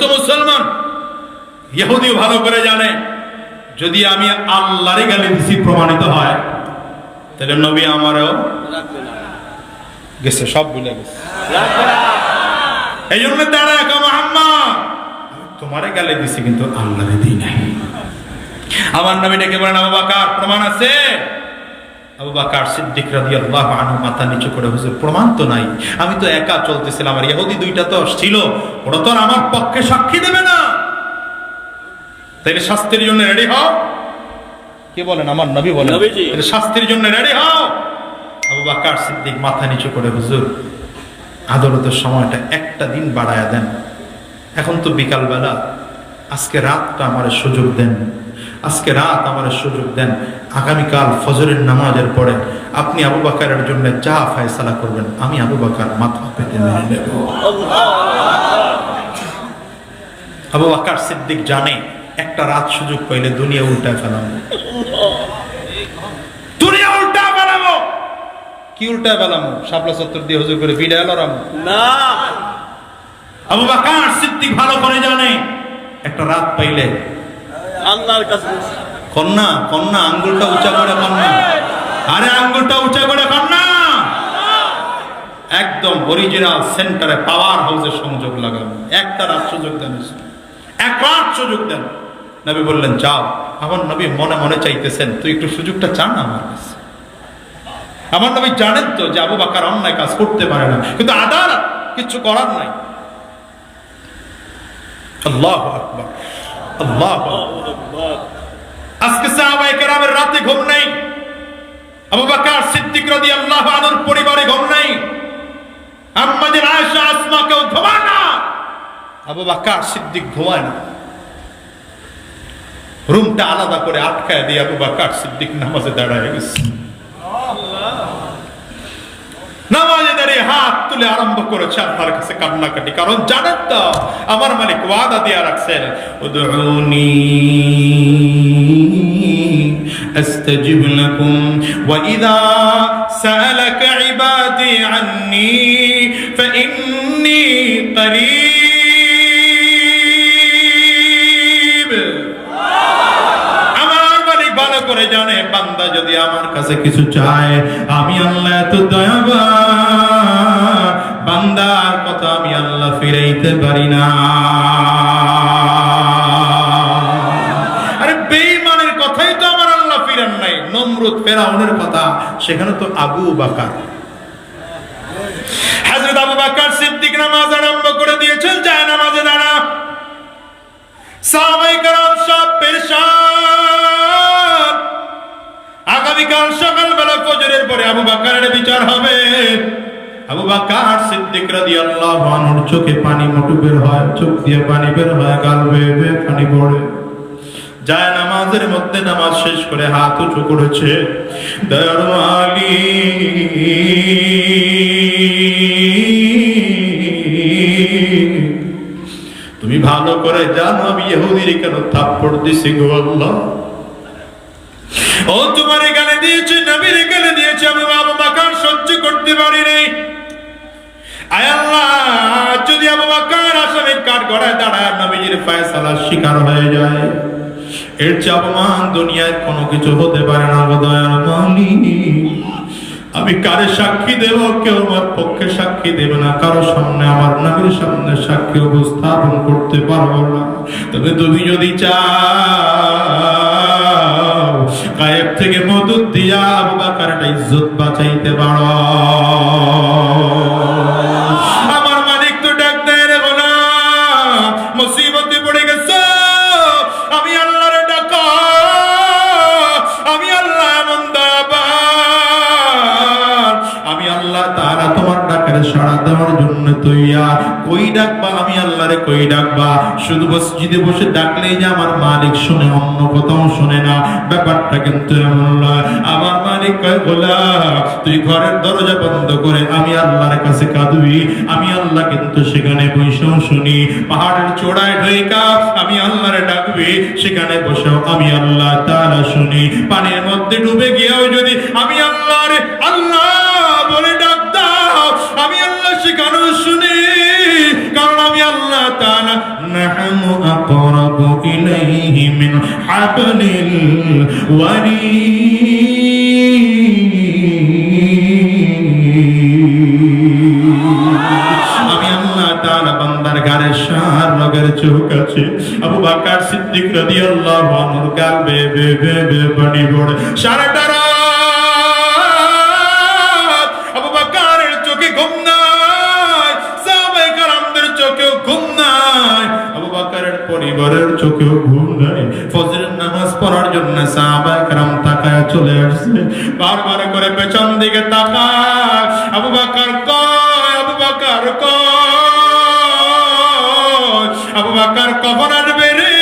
তো মুসলমান, ইহুদিও ভালো করে জানে, যদি আমি আল্লাহরে গালি দিছি, প্রমাণিত হয়, তাহলে নবী আমারও গেছে, সব ভুলে গেছে। এই জন্য দাঁড়ায় মোহাম্মদ। তোমারে গালি দিছি, কিন্তু আল্লাহরে দিই নাই। আমার নবী ডেকে বলেন, আবু বাকার, প্রমাণ আছে? আবু বাকার সিদ্দিক আনহু মাথা নিচু করে হুজুর প্রমাণ তো নাই। আমি তো একা চলতেছিলাম আর ইহুদি দুইটা তো ছিল। ওরা তো আমার পক্ষে সাক্ষী দেবে না। তাইলে শাস্তির জন্য রেডি হও। কে বলেন? আমার নবী বলেন। শাস্তির জন্য রেডি হও। আবু বাকার সিদ্দিক মাথা নিচু করে হুজুর আদালতের সময়টা একটা দিন বাড়ায়া দেন। এখন তো বিকালবেলা। আজকে রাতটা আমার সুযোগ দেন। আজকে রাত আমার সুযোগ দেন আগামীকাল ফজরের নামাজের পরে আপনি আবু বাকারের জন্য যা ফয়সালা করবেন আমি আবু বাকার মাথা পেতে মেনে নেব আবু বাকার সিদ্দিক জানে একটা রাত সুযোগ পাইলে দুনিয়া উল্টায় ফেলাবো দুনিয়া উল্টা ফেলাবো কি উল্টায় শাপলা সত্তর দিয়ে হুজুর করে না। আবু বাকার সিদ্দিক ভালো করে জানে একটা রাত পাইলে আল্লাহর কাছে। কন্যা কন্যা, আঙ্গুলটা উঁচা করে কন্যা। আরে, আঙ্গুলটা উঁচা করে কন্যা। একদম অরিজিনাল সেন্টারে পাওয়ার হাউসের সংযোগ লাগানো। একটা রাত সুযোগ দেন এক রাত সুযোগ দেন। নবী বললেন, যাও। আমার নবী মনে মনে চাইতেছেন, তুই একটু সুযোগটা চান আমার কাছে। আমার নবী জানেন তো যে আবু বাকার অন্যায় কাজ করতে পারে না, কিন্তু আদার কিছু করার নাই। আল্লাহ আকবার। আল্লাহ। আজকে সাহাবায়ে কেরামের রাতে ঘুম নেই। আবু বকর সিদ্দিক রাদিয়াল্লাহু আনহুর পরিবারে ঘুম নেই। আম্মাদের আয়েশা আসমা কেউ ঘুমায় না। আবু বকর সিদ্দিক ঘুমায় না। রুমটা আলাদা করে আটকায় দিয়ে আবু বকর সিদ্দিক নামাজে দাঁড়ায় গেছে নামাজে দাঁড়িয়ে হাত তুলে আরম্ভ করেছে আল্লাহর কাছে কান্নাকাটি কারণ জানেন তো আমার মালিক ওয়াদা দিয়ে রাখছেন উদউনি أستجب لكم وإذا سألك عبادي عني فإني قريب আমার মালিক ভালো করে জানে বান্দা যদি আমার কাছে কিছু চায় আমি আল্লাহ এত দয়াবা বান্দার কথা আমি আল্লাহ ফিরাইতে পারি না। আরে কথাই তো আমার আল্লাহ নাই। কথা, সেখানে তো আবু আবু সিদ্দিক নামাজ আরম্ভ করে নামাজে সব আগামীকাল সকালবেলা ফজরের পরে আবু বাকারের বিচার হবে। তুমি ভালো করে জানো আমি ইহুদির কেন থাপ্পড় দিছি গো আল্লাহ? ও, তোমার এখানে দিয়েছে, নবীর এখানে দিয়েছে, আমি বাবা বাকার সহ্য করতে পারি আয় যদি আবু বাকার কাঠ গড়ায় দাঁড়ায়, নবীজির শিকার হয়ে যায়। এর দুনিয়ায় কোনো কিছু হতে পারে না দয়ার আমি কারে সাক্ষী দেব? কেউ আমার পক্ষে সাক্ষী দেবে না। কারও সামনে আমার নামের সামনে সাক্ষী উপস্থাপন করতে পারব না। তবে তুমি যদি চাও, গায়েব থেকে মদত দিয়া আবু বাকার ইজ্জত বাঁচাইতে পারো। দেওয়ার জন্য তৈয়ার কই ডাকবা? আমি আল্লাহরে কই ডাকবা? শুধু মসজিদে বসে ডাকলেই যে আমার মালিক শুনে, অন্য কোথাও শুনে না। ব্যাপারটা কিন্তু এমন নয় আমার মালিক কয় গোলা তুই ঘরের দরজা বন্ধ করে আমি আল্লাহর কাছে কাঁদবি আমি আল্লাহ কিন্তু সেখানে বসেও শুনি। পাহাড়ের চূড়ায় ঢেকা আমি আল্লাহরে ডাকবি। সেখানে বসেও আমি আল্লাহ তারা শুনি। পানির মধ্যে ডুবে গিয়েও যদি আমি আল্লাহ تعالى نحن أقرب إليه من حبل الوريد. বান্দার গাড়ের সার রগের চোখ আছে। আবু বাকার সিদ্দিক রাদিয়াল্লাহু আনহুর গাল বে বে বে পানি পড়ে। সারাটা পরিবারের চোখেও ঘুম নাই ফজরের নামাজ পড়ার জন্য সাহাবায়ে کرام তাকায় চলে আসছে বারবার করে পেছন দিকে তাকায় আবু বকর কয় আবু বকর কয় আবু বকর কখন আসবে রে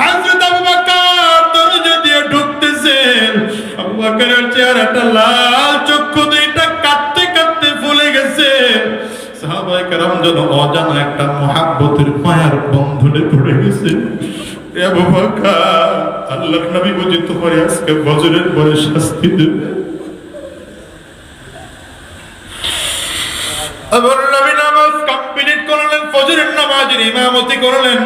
হযরত আবু বকর দরজা দিয়ে ঢুকতেছেন আবু বকরের চেহারাটা লাল চক্ষু দুইটা কাঁদতে কাঁদতে ফুলে গেছে সাহাবায়ে কেরাম যেন অজানা একটা মহাব্বতের মায়ার বন্ধনে পড়ে গেছে। আল্লাহর নবী আজকে বজরের পরে শাস্তি দেবে। নামাজ কমপ্লিট করলেন, ফজরের নামাজের ইমামতি করলেন।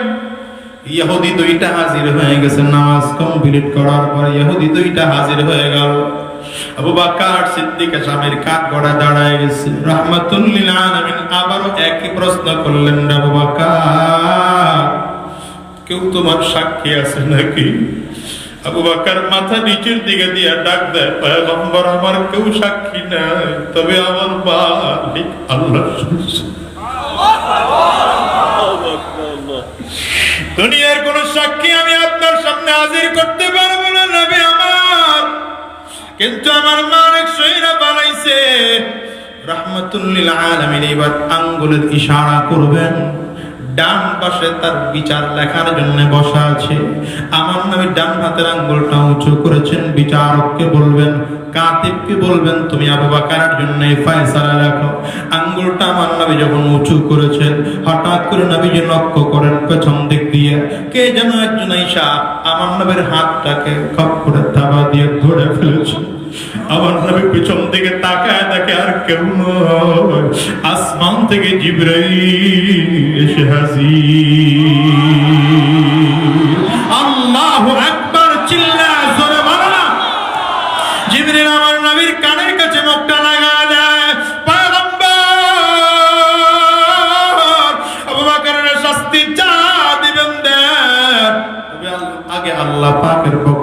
ইহুদি দুইটা হাজির হয়ে গেছে, নামাজ কমপ্লিট করার পর ইহুদি দুইটা হাজির হয়ে গেল। কেউ সাক্ষী নিচের দিকে ডাক দেয় আমার কেউ সাক্ষী নাই, তবে আমার মালিক আল্লাহ দুনিয়ার কোন সাক্ষী আমি আপনার সামনে হাজির করতে পারব কিন্তু আমার মালিক সইরা বানাইছে। রহমতুল্লিল আলামিন এবার আঙ্গুলের ইশারা করবেন। ডান পাশে তার বিচার লেখার জন্য বসা আছে। আমার নামে ডান হাতের আঙ্গুলটা উঁচু করেছেন, বিচারককে বলবেন, কাতিবকে বলবেন, তুমি আবু বাকারের জন্য ফয়সালা রাখো আঙ্গুলটা আমার নবী যখন উঁচু করেছেন, হঠাৎ করে নবী যে লক্ষ্য করেন পেছন দিক দিয়ে। কে যেন একজন ঈশা আমার হাতটাকে খপ করে থাবা দিয়ে ধরে ফেলেছে। আমার নবী পিছন থেকে তাকায় দেখে আর কেউ নয়। আসমান থেকে জিবরাই এসে হাজির।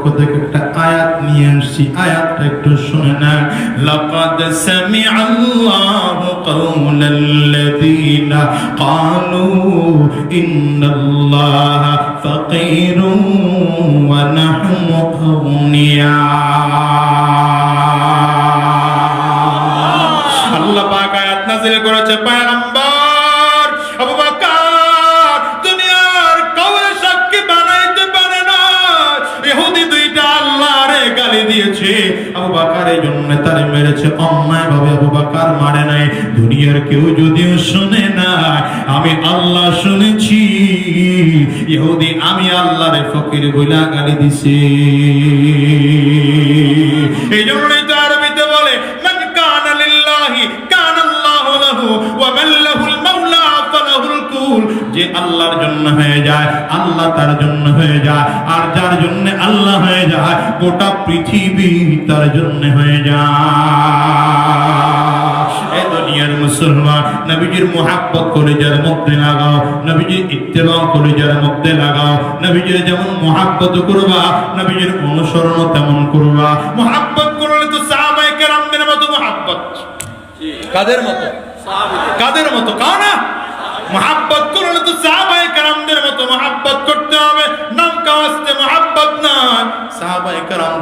পক্ষ থেকে একটা আয়াত নিয়ে আসছি। আয়াতটা একটু শুনে না লাকাদ কাওলাল্লাযীনা ক্বালু ফাকীরুন ওয়া নাহনু আল্লাহ পাক আয়াত নাযিল করেছে, পয়গম্বর। বকর এই জন্য তারে মেরেছে। অন্যায় ভাবে আবু বাকার মারে নাই। দুনিয়ার কেউ যদিও শুনে না আমি আল্লাহ শুনেছি। ইহুদি, আমি আল্লাহরে ফকির বইলা গালি দিছি। এই জন্যই জন্য হয়ে যায় আল্লাহ তার জন্য হয়ে যায় আর যার জন্য আল্লাহ হয়ে যায় গোটা পৃথিবী তার জন্য হয়ে যায়। দুনিয়ার মুসলমান নবীজির মোহাব্বত করে যার মধ্যে লাগাও নবীজির ইত্তেবা করে যার মধ্যে লাগাও নবীজির যেমন মোহাব্বত করবা নবীজির অনুসরণ তেমন করবা। মোহাব্বত করলে তো সাহাবায়ে কেরামদের মতো মোহাব্বত। কাদের মতো? কাদের মতো? কাও না? মোহাব্বত করলে তো সাহাবায়ে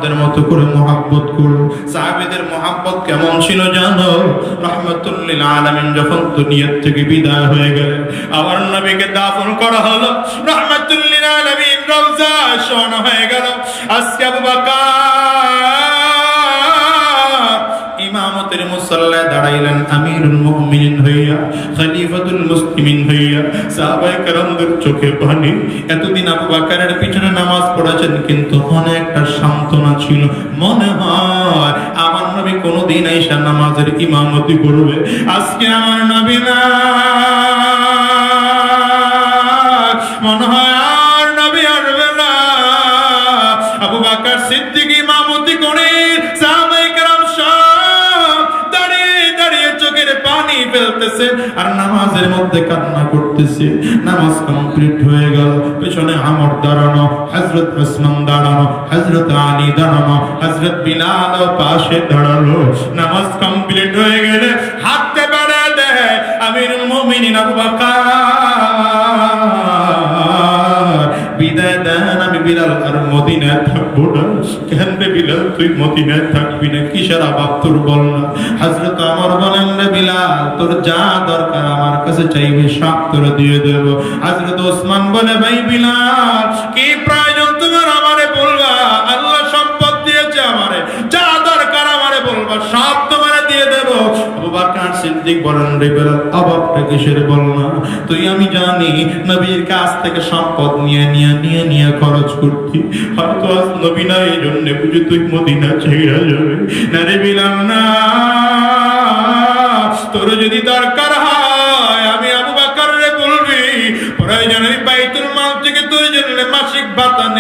কেরামদের মতো করে মোহাব্বত করো সাহাবিদের মোহাব্বত কেমন ছিল জানো? রহমতুল্লিল আলমিন যখন দুনিয়ার থেকে বিদায় হয়ে গেল আমার নবীকে দাফন করা হলো। রহমতুল্লিল আলমিন রমজা শোনা হয়ে গেল। আজকে আবু ইমামতের মুসল্লায় দাঁড়াইলেন আমিরুল মুমিনিন হইয়া, খলিফাতুল মুসলিমিন হইয়া। সাহাবায়ে কেরামদের চোখে পানি। এতদিন আবু বকরের পিছনে নামাজ পড়েছেন, কিন্তু মনে একটা সান্ত্বনা ছিল। মনে হয় আমার নবী কোনোদিন আইসা নামাজের ইমামতি করবে। আজকে আমার নবী না ফেলতেছে আর নামাজের মধ্যে কান্না করতেছে। নামাজ কমপ্লিট হয়ে গেল। পেছনে আমর দাঁড়ানো হজরত ওসমান দাঁড়ানো হজরত আলী দাঁড়ানো হজরত বিলাল পাশে দাঁড়াল। নামাজ কমপ্লিট হয়ে গেলে হাতে বাড়া দেয় আমির মুমিনিন আবু বকর। বিলাল তুই মদিনায় থাকবি না কিসের আবাব তোর বল না হাজরত আমার বলেন না বিলাল, তোর যা দরকার আমার কাছে চাইবে সব তোর দিয়ে দেব। হাজরত ওসমান বলে, ভাই বিলাল, কি প্রয়োজন সিদ্দিক বলেন রে অভাবটা কিসের বল না তুই আমি জানি, নবীর কাছ থেকে সম্পদ নিয়ে নিয়ে নিয়ে নিয়ে খরচ করতি। হয়তো আজ নবী না এই জন্য বুঝে তুই মদিনা যাবে। না না, তোর যদি দরকার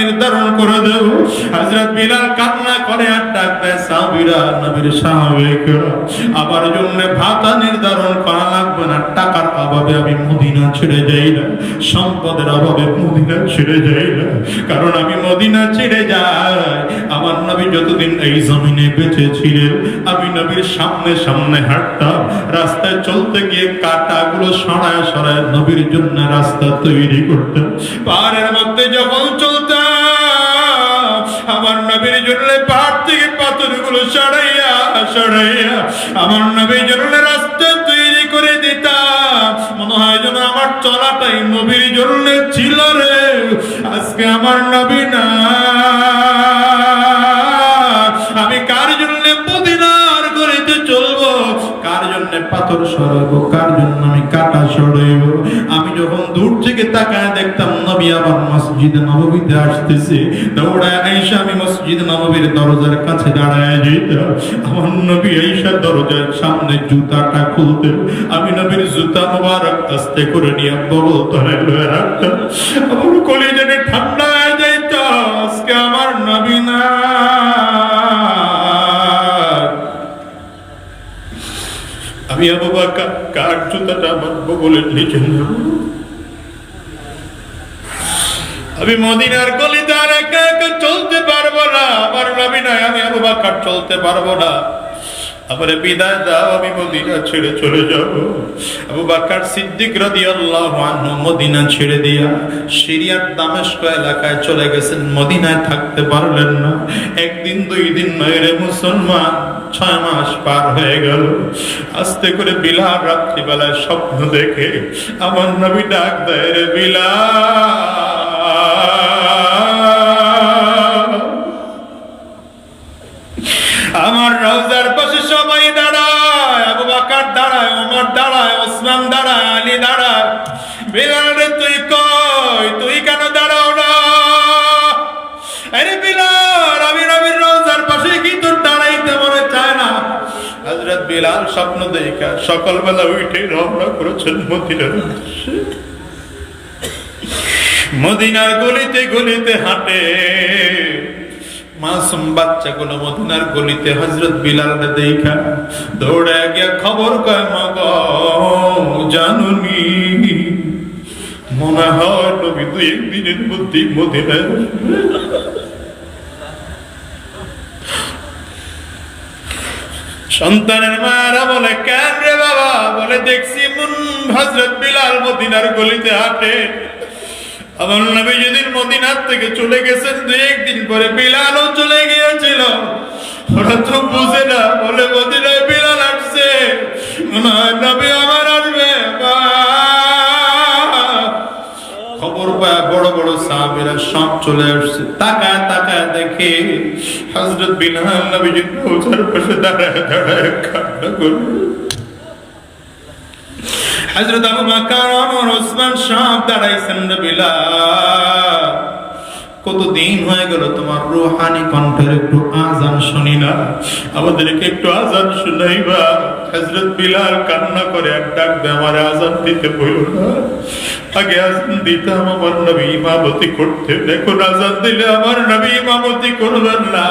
নির্ধারণ করে দেব। হযরত বিলাল কান্না করে আর ডাক দেয় সাহাবীরা নবীর সাহাবেকরা আমার জন্য ভাতা নির্ধারণ করা লাগবে না। টাকার অভাবে আমি মদিনা ছেড়ে যাই না। সম্পদের অভাবে মদিনা ছেড়ে যাই না। কারণ আমি মদিনা ছেড়ে যাই। আমার নবী যতদিন এই জমিনে বেঁচে ছিলেন, আমি নবীর সামনে সামনে হাঁটতাম। রাস্তায় চলতে গিয়ে কাটাগুলো সরায় সরায় নবীর জন্য রাস্তা তৈরি করতাম। পাহাড়ের মধ্যে যখন সরাইয়া আমার নবীর জন্য রাস্তা তৈরি করে দিতাম মনে হয় যেন আমার চলাটাই নবীর জন্য ছিল রে। আজকে আমার নবী না। আমি কার জন্য মদিনার গলিতে চলবো? কার জন্য পাথর সরাবো? কার জন্য আমি কাটা সরাইব আমি যখন দূর থেকে তাকায় দেখতাম নবী আবার মসজিদ নববীতে আসতেছে। দৌড়ায় আইসা আমি মসজিদ নববীর দরজার কাছে দাঁড়ায় যেতাম আমার নবী আইসা দরজার সামনে জুতাটা খুলতেন আমি নবীর জুতা মোবারক আস্তে করে নিয়ে বড় ধরে লয়ে রাখতাম। আমার কলিজানে ঠান্ডা হয়ে যাইত, আজকে আমার নবী না। আমি আবু বাক্কা কার জুতাটা আমার বগলের নিচে নেব আমি মদিনার গলিতে আর একা একা চলতে পারব না। আমার নবী নাই আমি আবু বাক্কার চলতে পারব না। আমার বিদায় দাও, আমি মদিনা ছেড়ে চলে যাব। আবু বাক্কার সিদ্দিক রাদিয়াল্লাহু আনহু মদিনা ছেড়ে দিয়া সিরিয়ার দামেস্ক এলাকায় চলে গেছেন। মদিনায় থাকতে পারলেন না। একদিন, দুই দিন নয় রে মুসলমান ছয় মাস পার হয়ে গেল। আস্তে করে বিলাল রাত্রিবেলায় স্বপ্ন দেখে আমার নবী ডাক দেয়, রে বিলাল! আমার রওজার পাশে সবাই দাঁড়ায়, আবু বাকার দাঁড়ায় ওমর দাঁড়ায়, ওসমান দাঁড়ায়, আলী দাঁড়ায়। বিলাল রে, তুই কই? তুই কেন দাঁড়াও না? আরে বিলাল আমি রবির রওজার পাশে কি তোর দাঁড়াইতে মনে চায় না? হযরত বিলাল স্বপ্ন দেখা, সকালবেলা উঠে রওনা করেছেন মদিনার মদিনার গলিতে গলিতে হাঁটে। মাসুম মদিনার গলিতে হজরত বিলাল দেখা দৌড়ে গিয়া খবর কয়, মগ, জানুনি, মনে হয় নবী দুই একদিনের মধ্যেই মদিনায়। সন্তানের মায়েরা বলে, কেন রে বাবা বলে, দেখছি মুন হজরত বিলাল মদিনার গলিতে হাঁটে আমার নবী যেদিন মদিনার থেকে চলে গেছেন, দু একদিন পরে বিলালও চলে গিয়েছিল। ওরা তো বুঝে না, বলে মদিনায় বিলাল আসছে। নবী আমার আসবে। খবর বড় বড় সাহাবীরা সব চলে আসছে। তাকায় তাকায় দেখে হযরত বিলাল নবীজি রোজার পাশে দাঁড়ায় দাঁড়ায় কান্না করবে হযরত আবু বকর ওমর ওসমান সব দাঁড়াইছেন বিলাল কতদিন হয়ে গেল তোমার রুহানি কণ্ঠের একটু আজান শুনি না আমাদেরকে একটু আজান শুনাইবা। হজরত বিলাল কান্না করে এক ডাক আজান দিতে আগে আজান দিতাম, আমার নবী করতে। আজান দিলে আমার নবী করবেন না।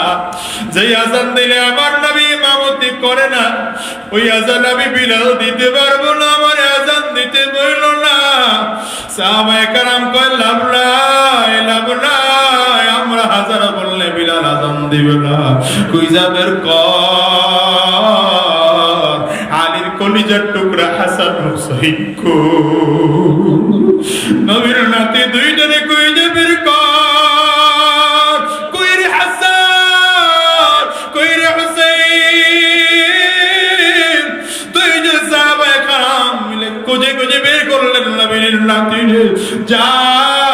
যেই আজান দিলে আমার নবী করে না, ওই আজান আমি বিলাল দিতে পারব না, আমার আজান দিতে না। সাহাবায়ে কারাম কয়, লাভ লাভ আমরা হাজার বললে বিলাল আজান দিবে না। কই যাবের কর? আলীর কলিজার টুকরা হাসান হুসাইন কো। নবীর নাতি দুইজনে কই যাবের কর? কই রে হাসান? কই রে হুসাইন? দুইজন সাহাবায়ে কারাম মিলে খুঁজে খুঁজে বের করলেন নবীর নাতি রে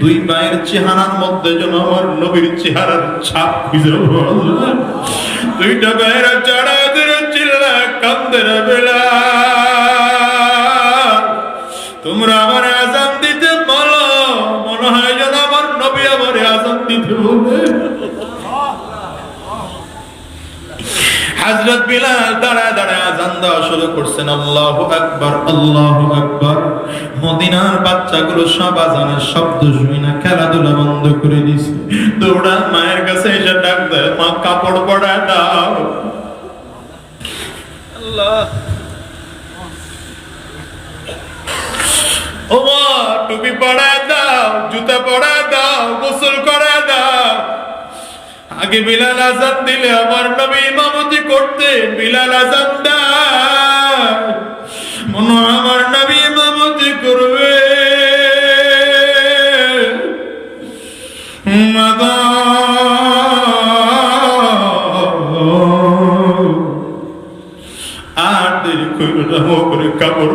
দুই পায়ের চেহারার মধ্যে যেন আমার নবীর চেহারার ছাপ খুঁজে। দুইটা পায়ের চড়া ধরে চিল্লা কান্দের বেলা। তোমরা আমার আজান দিতে বলো মনে হয় যেন আমার নবী আমার আজান দিতে বলে হযরত বিলাল দাঁড়ায় দাঁড়ায় আজান দেওয়া শুরু করছেন, আল্লাহু আকবার আল্লাহু আকবার। মদিনার বাচ্চাগুলো সব আজানের শব্দ শুনি না খেলাধুলা বন্ধ করে দিছে। দৌড়া মায়ের কাছে এসে ডাক দেয়, মা, কাপড় পরায় দাও। মা, টুপি পরায় দাও, জুতা পরায় দাও, গোসল করায় দাও। আগে বিলাল আজান দিলে আমার নবী ইমামতি করতে বিলাল আজান আমার নবী করবে। আর দেরি করবে কাপড়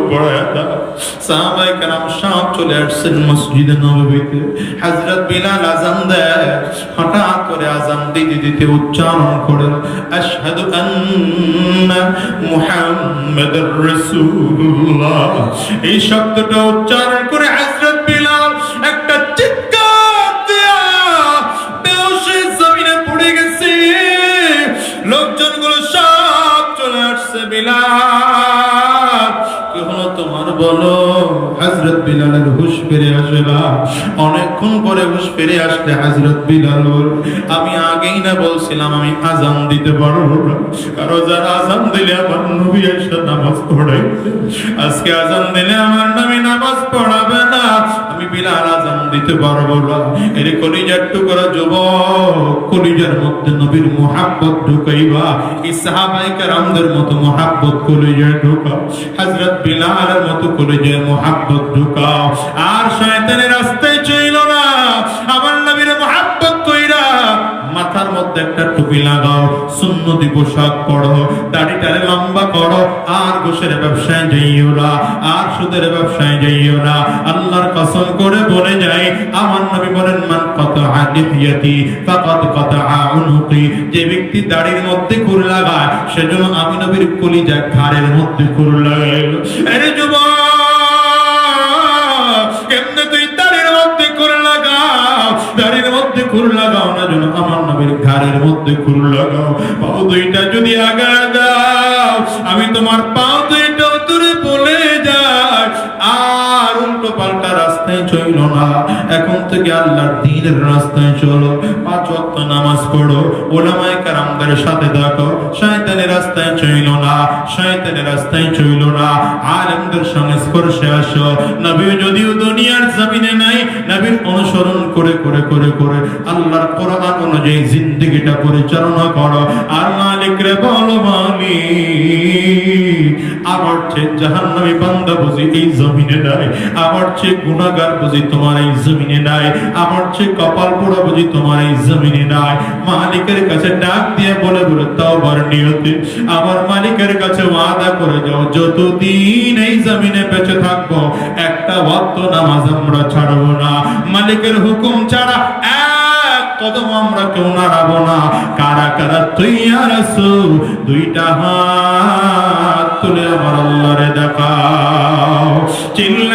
দাও সাহাবায়ে কেরাম সব চলে আসছেন মসজিদে নববীতে। হযরত বিলাল আজান দেয়। হঠাৎ করে আজান দিতে দিতে উচ্চারণ করেন, আশহাদু আন্না মুহাম্মাদুর রাসূলুল্লাহ। এই শব্দটা উচ্চারণ করে বিলালের হুশ ফিরে আসে না। অনেকক্ষণ পরে হুশ ফিরে আসলে হাজরত বিলাল আমি আগেই না বলছিলাম আমি আজান দিতে পারব না। কারও যারা আজান দিলে আমার নবী এসে নামাজ পড়ে। আজকে আজান দিলে আমার নামে নামাজ পড়াবে না। আমি বিলাল দিতে পারব না। কলিজার টুকরা যুবক, কলিজার মধ্যে নবীর মোহাব্বত ঢুকাইবা। কারামদের মতো মোহাব্বত কলিজায় ঢুকাও হজরত বিলালের মতো কলিজায় মোহাব্বত ঢুকাও আর শয়তানের রাস্তায় চইল না। টুপি লাগাও, সুন্নতি পোশাক লম্বা করো, আর গোসের ব্যবসায় যাইও না, আর সুদের ব্যবসায় যাইও না। আল্লাহর কসম করে বলে যাই, আমার নবী বলেন, মান কত কত যে ব্যক্তি দাড়ির মধ্যে কুর লাগায়, সেজন্য আমি নবীর কলিজা ঘাড়ের মধ্যে কুর লাগাইল কেমনে তুই দাড়ির মধ্যে কুর লাগাও? দাড়ির মধ্যে কুর লাগাও না যেন আমার ঘাড়ের মধ্যে খুল লাগাও, পাও দুইটা যদি আগা দাও, আমি তোমার পাও দুইটা দূরে বলে যাই। আর উল্টো পাল্টা রাস্তায় চইল না, এখন থেকে আল্লাহর দিনের রাস্তায় চলো, পাঁচ ওয়াক্ত নামাজ পড়ো, ওলামায়ে কারামদের সাথে দেখো শয়তানের রাস্তায় চইল না, শয়তানের রাস্তায় চইল না। আলেমদের সংস্পর্শে আসো। নবী যদিও দুনিয়ার জমিনে নাই, নবীর অনুসরণ করে করে করে করে আল্লাহর কোরআন অনুযায়ী জিন্দেগিটা পরিচালনা করো। আর মালিক রে বলো মালিক, আমার চেয়ে জাহান্নামী বান্দা বুঝি এই জমিনে নাই, আমার চেয়ে গুনাহগার বুঝি তোমার এই জমিনে নাই, আমার চেয়ে কপাল পোড়া বুঝি তোমার এই জমিনে নাই। মালিকের কাছে ডাক দিয়ে বলে বলে তওবার নিয়তে। আমার মালিকের কাছে ওয়াদা করে যাও যতদিন এই জমিনে বেঁচে থাকব, একটা ওয়াক্ত নামাজ আমরা ছাড়বো না। মালিকের হুকুম ছাড়া কদম আমরা কেউ নাড়াবো না। কারা কারা? তুই আর দুইটা হাত তুলে আমার আল্লাহরে দেখাও। চিল্লে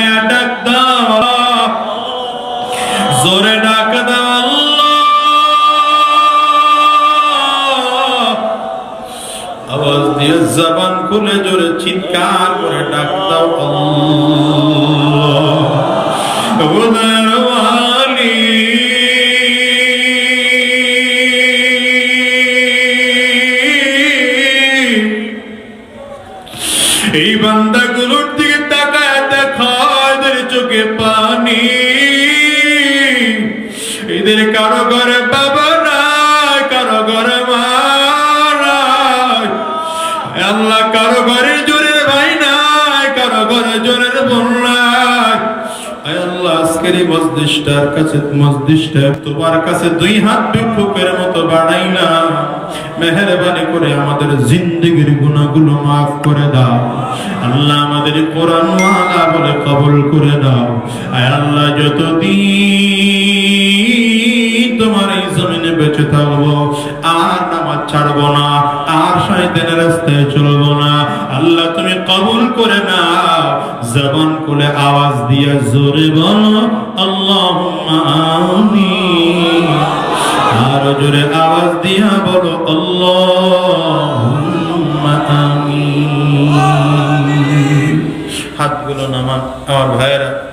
খুলে জোরে চিৎকার করে ডাক দাও এই বান্দাগুলোর দিকে তাকায় দেখা, এদের চোখে পানি। এদের কারও ঘরে করে আমাদের জিন্দগির গুনাহগুলো মাফ করে দাও। আল্লাহ আমাদের কোরআন বলে কবুল করে দাও। আয় আল্লাহ, যতদিন তোমার এই জমিনে বেঁচে থাকব, আর নামাজ ছাড়বো না, আর শয়তানের রাস্তায় চলবো না, আল্লাহ তুমি কবুল করে নাও। জবান কোলে আওয়াজ দিয়া জোরে বলো আল্লাহ আর জোরে আওয়াজ দিয়া বলো আল্লাহ হাতগুলো নামান, আমার ভাইয়েরা।